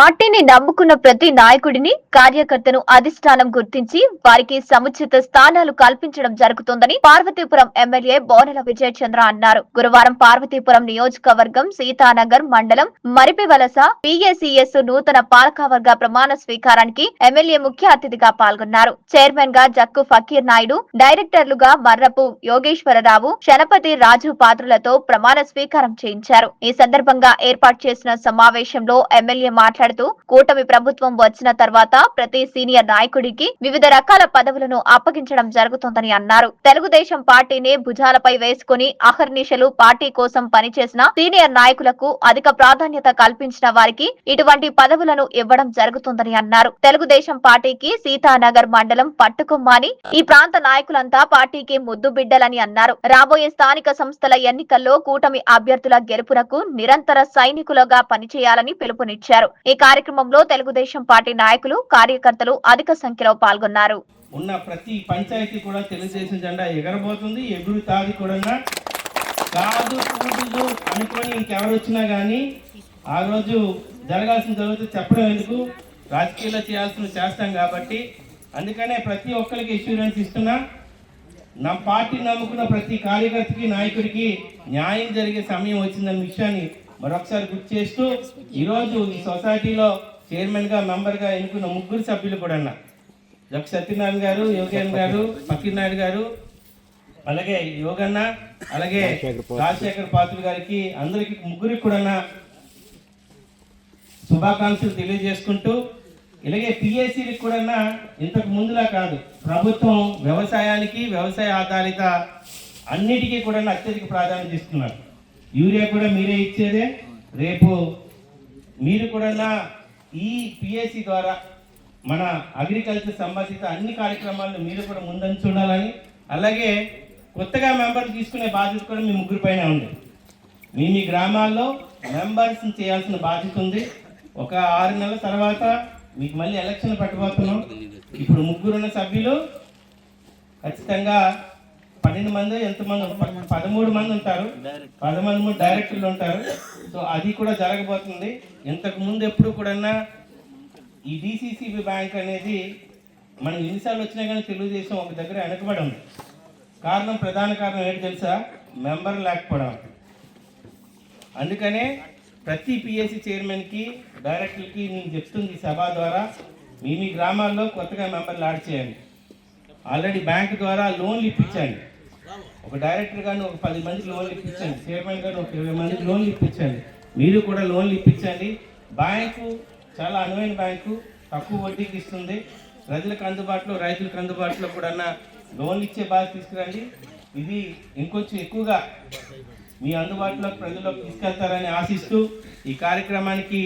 పార్టీని నమ్ముకున్న ప్రతి నాయకుడిని కార్యకర్తను అధిష్టానం గుర్తించి వారికి సముచిత స్థానాలు కల్పించడం జరుగుతుందని పార్వతీపురం ఎమ్మెల్యే బోనెల విజయ చంద్ర అన్నారు. గురువారం పార్వతీపురం నియోజకవర్గం సీతానగర్ మండలం మరిపివలస పిఎసిఎస్ నూతన పాలకవర్గ ప్రమాణ స్వీకారానికి ఎమ్మెల్యే ముఖ్య అతిథిగా పాల్గొన్నారు. చైర్మన్గా జక్కు ఫకీర్ నాయుడు డైరెక్టర్లుగా మర్రపు యోగేశ్వరరావు శనపతి రాజు పాత్రులతో ప్రమాణ స్వీకారం చేయించారు. ఈ సందర్భంగా ఏర్పాటు చేసిన సమావేశంలో ఎమ్మెల్యే మాట్లాడుతూ కూటమి ప్రభుత్వం వచ్చిన తర్వాత ప్రతి సీనియర్ నాయకుడికి వివిధ రకాల పదవులను అప్పగించడం జరుగుతోందని అన్నారు. తెలుగుదేశం పార్టీని భుజాలపై వేసుకుని అహర్నిశలు పార్టీ కోసం పనిచేసిన సీనియర్ నాయకులకు అధిక ప్రాధాన్యత కల్పించిన వారికి ఇటువంటి పదవులను ఇవ్వడం జరుగుతుందని అన్నారు. తెలుగుదేశం పార్టీకి సీతానగర్ మండలం పట్టుకుమ్మని ఈ ప్రాంత నాయకులంతా పార్టీకి ముద్దు బిడ్డలని అన్నారు. రాబోయే స్థానిక సంస్థల ఎన్నికల్లో కూటమి అభ్యర్థుల గెలుపునకు నిరంతర సైనికులుగా పనిచేయాలని పిలుపునిచ్చారు. ఈ కార్యక్రమంలో తెలుగుదేశం పార్టీ నాయకులు కార్యకర్తలు అధిక సంఖ్యలో పాల్గొన్నారు. ఉన్న ప్రతి పంచాయతీ కూడా తెలుగుదేశం జెండా ఎగరబోతుంది. ఎగురుతాది కూడా. కాదు కూడదు అనుకొని ఇంకెవరు వచ్చినా కానీ ఆ రోజు జరగాల్సిన జరుగుతుంది చెప్పడం ఎందుకు? రాజకీయాల్లో చేయాల్సిన చేస్తాం కాబట్టి. అందుకనే ప్రతి ఒక్కరికి ఇన్సూరెన్స్ ఇస్తున్నా. నా పార్టీ నమ్ముకున్న ప్రతి కార్యకర్తకి నాయకుడికి న్యాయం జరిగే సమయం వచ్చిందన్న విషయాన్ని మరొకసారి గుర్తు చేస్తూ ఈరోజు ఈ సొసైటీలో చైర్మన్గా మెంబర్గా ఎన్నుకున్న ముగ్గురు సభ్యులు కూడా డాక్టర్ సత్యనారాయణ గారు యోగేన్ గారు ఫకీర్ నాయుడు గారు అలాగే యోగన్న అలాగే రాజశేఖర్ పాత్రుడు గారికి అందరికి ముగ్గురికి కూడా శుభాకాంక్షలు తెలియజేసుకుంటూ ఇలాగే పిఎస్సీకి కూడా ఇంతకు ముందులా కాదు ప్రభుత్వం వ్యవసాయానికి వ్యవసాయ ఆధారిత అన్నిటికీ కూడా అత్యధిక ప్రాధాన్యత ఇస్తున్నారు. యూరియా కూడా మీరే ఇచ్చేదే. రేపు మీరు కూడా ఈ పిఎస్సి ద్వారా మన అగ్రికల్చర్ సంబంధిత అన్ని కార్యక్రమాలను మీరు కూడా ముందంచు చూడాలని అలాగే కొత్తగా మెంబర్స్ తీసుకునే బాధ్యత కూడా మీ ముగ్గురు పైన ఉంది. మీ మీ గ్రామాల్లో మెంబర్స్ చేయాల్సిన బాధ్యత ఉంది. ఒక ఆరు నెలల తర్వాత మీకు మళ్ళీ ఎలక్షన్ పట్టబోతున్నాం. ఇప్పుడు ముగ్గురున్న సభ్యులు ఖచ్చితంగా పన్నెండు మంది ఎంతమంది పదమూడు మంది ఉంటారు. పదమూడు మంది డైరెక్టర్లు ఉంటారు. సో అది కూడా జరగబోతుంది. ఇంతకు ముందు ఎప్పుడు కూడా ఈ డిసిసిబి బ్యాంక్ అనేది మనం ఎన్నిసార్లు వచ్చినా కానీ తెలుగుదేశం ఒక దగ్గర వెనకబడి ఉంది. కారణం ప్రధాన కారణం ఏంటి తెలుసా? మెంబర్ లేకపోవడం. అందుకనే ప్రతి పిఎస్సి చైర్మన్కి డైరెక్టర్కి నేను చెప్తుంది ఈ సభ ద్వారా మీ మీ గ్రామాల్లో కొత్తగా మెంబర్లు యాడ్ చేయండి. ఆల్రెడీ బ్యాంక్ ద్వారా లోన్లు ఇప్పించండి. ఒక డైరెక్టర్ కానీ ఒక పది మందికి లోన్లు ఇప్పించండి చైర్మన్ కానీ ఒక ఇరవై మందికి లోన్లు ఇప్పించండి. మీరు కూడా లోన్లు ఇప్పించండి. బ్యాంకు చాలా అనువైన బ్యాంకు తక్కువ వడ్డీకి ఇస్తుంది. ప్రజలకు అందుబాటులో రైతులకు అందుబాటులో కూడా లోన్లు ఇచ్చే బాధ్యత తీసుకురండి. ఇది ఇంకొంచెం ఎక్కువగా మీ అందుబాటులో ప్రజలకు తీసుకెళ్తారని ఆశిస్తూ ఈ కార్యక్రమానికి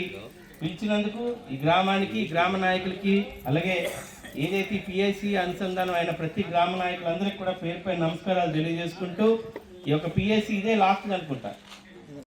పిలిచినందుకు ఈ గ్రామానికి గ్రామ నాయకులకి అలాగే ఏదైతే పిఐసి అనుసంధానం అయిన ప్రతి గ్రామ నాయకులందరికీ కూడా పేరుపై నమస్కారాలు తెలియజేసుకుంటూ ఈ యొక్క పిఐసి ఇదే లాస్ట్ అనుకుంటా.